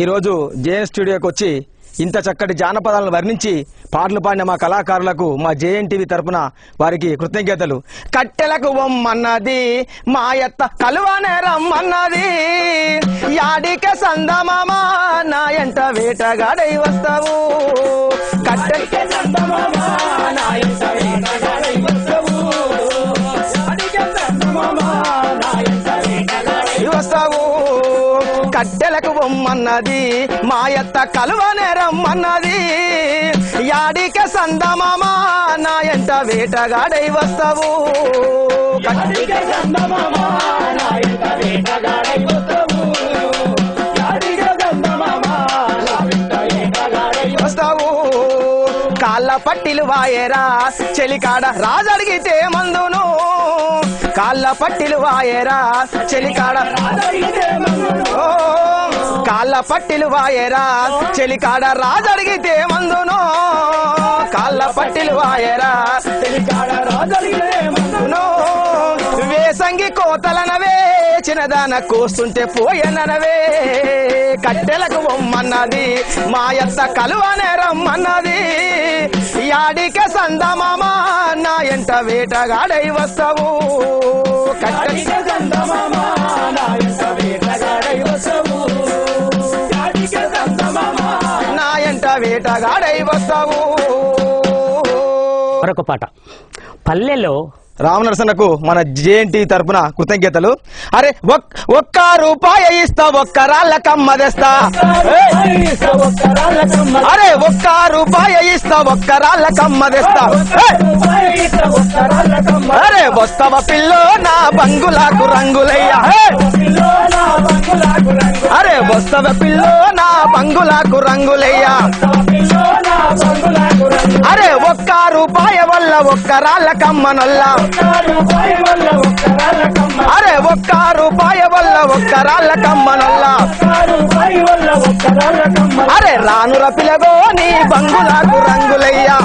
ఈరోజు జేఎన్ స్టూడియోకి వచ్చి ఇంత చక్కటి జానపదాలను వర్ణించి పాటలు పాడిన మా కళాకారులకు మా జేఎన్ టీవీ తరపున వారికి కృతజ్ఞతలు. కట్టెలకు బొమ్మన్నది మా ఎత్త కలువనే రమ్మన్నది. యాడిక సందమామ నా ఎంట వేటగాడై వస్తావు. కట్టెలకే కట్టెలకు బొమ్మన్నది మాయత్త కలువ నేరమ్మన్నది. యాడిక సందమామ నా ఎంట వేటగాడై వస్తావు. నా ఎంట వేటగాడై వస్తావు. వస్తావు. కాళ్ళ పట్టిలు వాయేరా చెలికాడ రాజడిగితే మందును. కాళ్ళ పట్టిలు వాయేరా? చెలికాడ. కాళ్ళ పట్టిలు వాయేరా? చెలికాడ రాజడిగితే మందును. కాళ్ళ పట్టిలు వాయేరా? చెలికాడ రాజడిగితే మందును వేసంగి కోతలనవే చిన్నదాన కోస్తుంటే పోయననవే. కట్టెలకు బొమ్మన్నది మా కలువనే రమ్మన్నది. యాడిక సందమామ నా ఎంట వేటగాడై వస్తావు? నా ఎంట వేటగాడై వస్తావు? యాడిక సందమామ నా ఎంట వేటగాడై వస్తావు? మరొక పాట. పల్లెలో రామనరసనకు మన జేఎన్టీ తరపున కృతజ్ఞతలు. అరే ఒక్- ఒక్క రూపాయి ఇస్తా ఒక్క రాళ్ళ కమ్మ తెస్తా. అరే ఒక్క రూపాయి ఇస్తా ఒక్క రాళ్ళ కమ్మ తెస్తా. అరే వస్తావ పిల్లో నా బంగులాకు రంగులయ్యా. అరే వస్తావ పిల్లో నా బంగులాకు రంగులయ్యా. అరే ఒక్క రూపాయ వల్ల ఒక్క రాళ్ళ కమ్మనొల్లా అరే ఒక్క రూపాయ వల్ల ఒక్క రాళ్ళ కమ్మనొల్లా రాను రపిలగో నీ బంగులాకు రంగులయ్యా.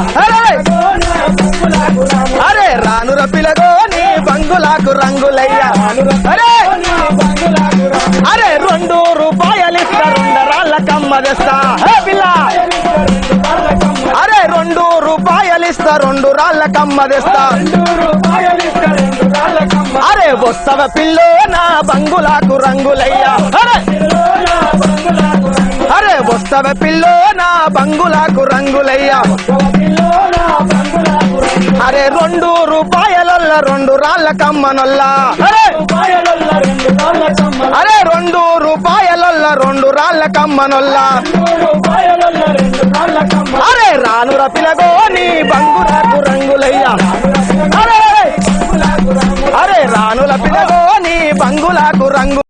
అరే! రాను రపిలగో నీ బంగులాకు రంగులయ్యా. అరే! అరే రెండు రూపాయలిస్తా రెండు రాళ్ళ కమ్మ అరే రెండు రూపాయలిస్తా రెండు రాళ్ళ కమ్మదిస్తా అరే వస్తవ పిల్లో నా బంగులాకు రంగులయ్యా. అరే! వస్తవ పిల్లో నా బంగులాకు రంగులయ్యా. అరే రెండు రూపాయలల్ల రెండు రాళ్ళ కమ్మనొల్లా. అరే! రెండు రూపాయలల్ల రెండు రాళ్ళ కమ్మనొల్లా. అరే రానుర పిలగో నీ బంగులాకు రంగులయ్యా. అరే అరే రానుల పిలగో నీ బంగులాకు రంగు